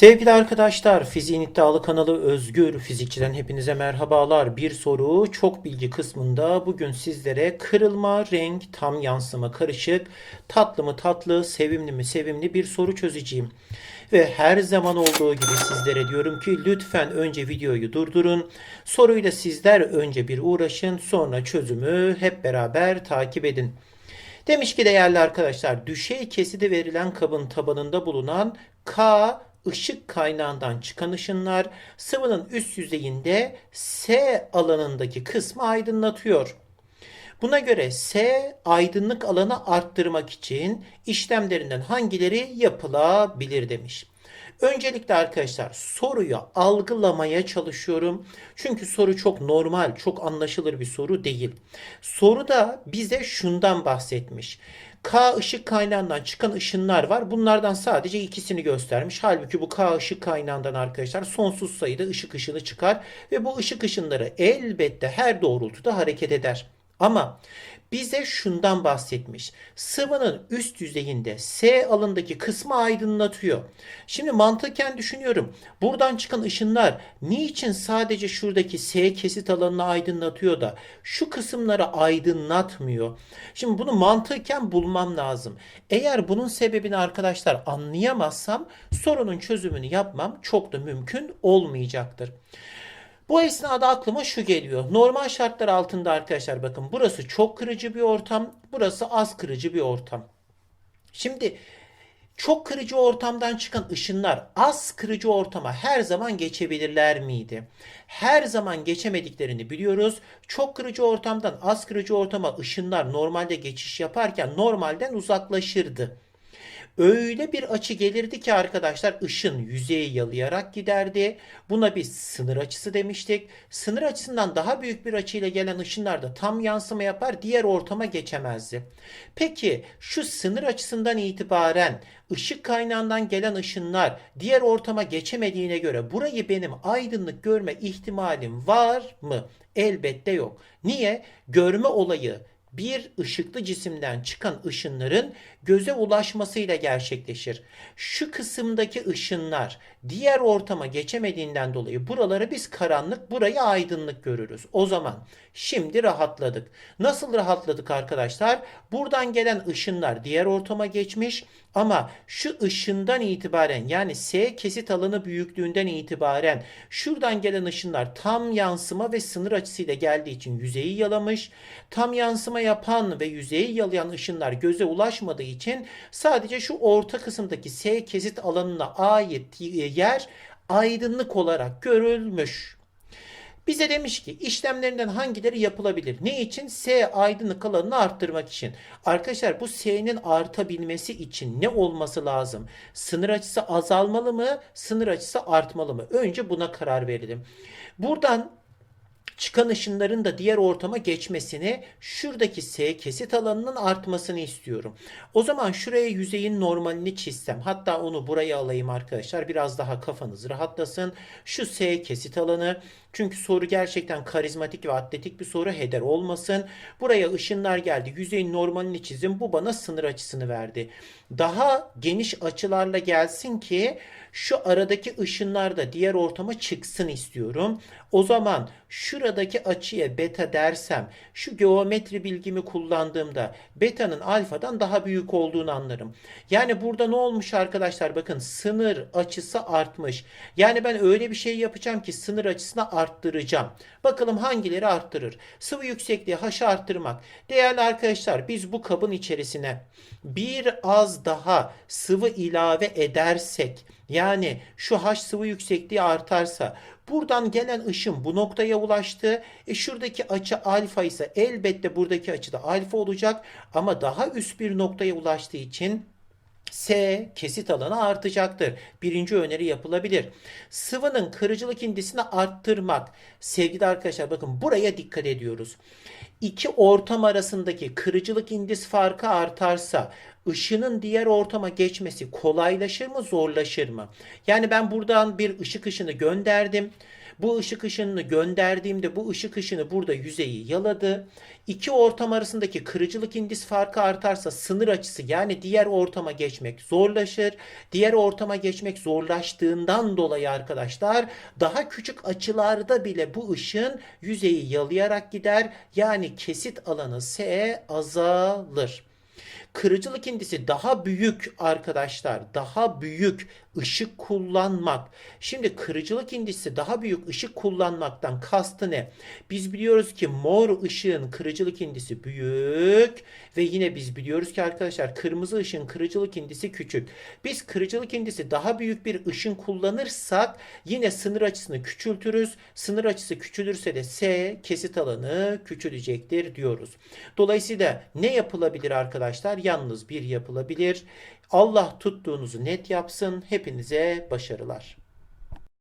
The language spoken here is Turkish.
Sevgili arkadaşlar, Fiziğin İddialı kanalı Özgür Fizikçiden hepinize merhabalar. Bir soru çok bilgi kısmında bugün sizlere kırılma, renk, tam yansıma karışık, tatlı mı tatlı, sevimli mi sevimli bir soru çözeceğim. Ve her zaman olduğu gibi sizlere diyorum ki lütfen önce videoyu durdurun. Soruyla sizler önce bir uğraşın, sonra çözümü hep beraber takip edin. Demiş ki değerli arkadaşlar düşey kesidi verilen kabın tabanında bulunan K ışık kaynağından çıkan ışınlar sıvının üst yüzeyinde S alanındaki kısmı aydınlatıyor. Buna göre S aydınlık alanı arttırmak için işlemlerinden hangileri yapılabilir demiş. Öncelikle arkadaşlar soruyu algılamaya çalışıyorum. Çünkü soru çok normal, çok anlaşılır bir soru değil. Soruda bize şundan bahsetmiş. K ışık kaynağından çıkan ışınlar var. Bunlardan sadece ikisini göstermiş. Halbuki bu K ışık kaynağından arkadaşlar sonsuz sayıda ışık ışını çıkar ve bu ışık ışınları elbette her doğrultuda hareket eder. Ama bize şundan bahsetmiş. Sıvının üst yüzeyinde S alındaki kısmı aydınlatıyor. Şimdi mantıken düşünüyorum. Buradan çıkan ışınlar niçin sadece şuradaki S kesit alanını aydınlatıyor da şu kısımları aydınlatmıyor? Şimdi bunu mantıken bulmam lazım. Eğer bunun sebebini arkadaşlar anlayamazsam sorunun çözümünü yapmam çok da mümkün olmayacaktır. Bu esnada aklıma şu geliyor. Normal şartlar altında arkadaşlar bakın burası çok kırıcı bir ortam, burası az kırıcı bir ortam. Şimdi çok kırıcı ortamdan çıkan ışınlar az kırıcı ortama her zaman geçebilirler miydi? Her zaman geçemediklerini biliyoruz. Çok kırıcı ortamdan az kırıcı ortama ışınlar normalde geçiş yaparken normalden uzaklaşırdı. Öyle bir açı gelirdi ki arkadaşlar ışın yüzeyi yalayarak giderdi. Buna biz sınır açısı demiştik. Sınır açısından daha büyük bir açıyla gelen ışınlar da tam yansıma yapar diğer ortama geçemezdi. Peki şu sınır açısından itibaren ışık kaynağından gelen ışınlar diğer ortama geçemediğine göre burayı benim aydınlık görme ihtimalim var mı? Elbette yok. Niye? Görme olayı bir ışıklı cisimden çıkan ışınların göze ulaşmasıyla gerçekleşir. Şu kısımdaki ışınlar diğer ortama geçemediğinden dolayı buraları biz karanlık, burayı aydınlık görürüz. O zaman şimdi rahatladık. Nasıl rahatladık arkadaşlar? Buradan gelen ışınlar diğer ortama geçmiş ama şu ışından itibaren yani S kesit alanı büyüklüğünden itibaren şuradan gelen ışınlar tam yansıma ve sınır açısıyla geldiği için yüzeyi yalamış. Tam yansıma yapan ve yüzeyi yalayan ışınlar göze ulaşmadığı için sadece şu orta kısımdaki S kesit alanına ait yer aydınlık olarak görülmüş. Bize demiş ki işlemlerinden hangileri yapılabilir? Ne için? S aydınlık alanını arttırmak için. Arkadaşlar bu S'nin artabilmesi için ne olması lazım? Sınır açısı azalmalı mı? Sınır açısı artmalı mı? Önce buna karar verelim. Buradan çıkan ışınların da diğer ortama geçmesini, şuradaki S kesit alanının artmasını istiyorum. O zaman şuraya yüzeyin normalini çizsem, hatta onu buraya alayım arkadaşlar. Biraz daha kafanız rahatlasın. Şu S kesit alanı, çünkü soru gerçekten karizmatik ve atletik bir soru heder olmasın. Buraya ışınlar geldi. Yüzeyin normalini çizim. Bu bana sınır açısını verdi. Daha geniş açılarla gelsin ki şu aradaki ışınlar da diğer ortama çıksın istiyorum. O zaman şuradaki açıya beta dersem şu geometri bilgimi kullandığımda beta'nın alfadan daha büyük olduğunu anlarım. Yani burada ne olmuş arkadaşlar bakın sınır açısı artmış. Yani ben öyle bir şey yapacağım ki sınır açısını arttıracağım. Bakalım hangileri arttırır. Sıvı yüksekliği H'ı arttırmak. Değerli arkadaşlar biz bu kabın içerisine bir az daha sıvı ilave edersek yani şu H sıvı yüksekliği artarsa buradan gelen ışın bu noktaya ulaştı. E şuradaki açı alfa ise elbette buradaki açı da alfa olacak ama daha üst bir noktaya ulaştığı için S kesit alanı artacaktır. Birinci öneri yapılabilir. Sıvının kırıcılık indisini arttırmak. Sevgili arkadaşlar bakın buraya dikkat ediyoruz. İki ortam arasındaki kırıcılık indis farkı artarsa ışının diğer ortama geçmesi kolaylaşır mı zorlaşır mı? Yani ben buradan bir ışık ışını gönderdim. Bu ışık ışınını gönderdiğimde bu ışık ışını burada yüzeyi yaladı. İki ortam arasındaki kırıcılık indis farkı artarsa sınır açısı yani diğer ortama geçmek zorlaşır. Diğer ortama geçmek zorlaştığından dolayı arkadaşlar daha küçük açılarda bile bu ışın yüzeyi yalayarak gider. Yani kesit alanı S azalır. Kırıcılık indisi daha büyük arkadaşlar. Daha büyük ışık kullanmak. Şimdi kırıcılık indisi daha büyük ışık kullanmaktan kastı ne? Biz biliyoruz ki mor ışığın kırıcılık indisi büyük ve yine biz biliyoruz ki arkadaşlar kırmızı ışığın kırıcılık indisi küçük. Biz kırıcılık indisi daha büyük bir ışın kullanırsak yine sınır açısını küçültürüz. Sınır açısı küçülürse de S kesit alanı küçülecektir diyoruz. Dolayısıyla ne yapılabilir arkadaşlar? Yalnız bir yapılabilir. Allah tuttuğunuzu net yapsın. Hepinize başarılar.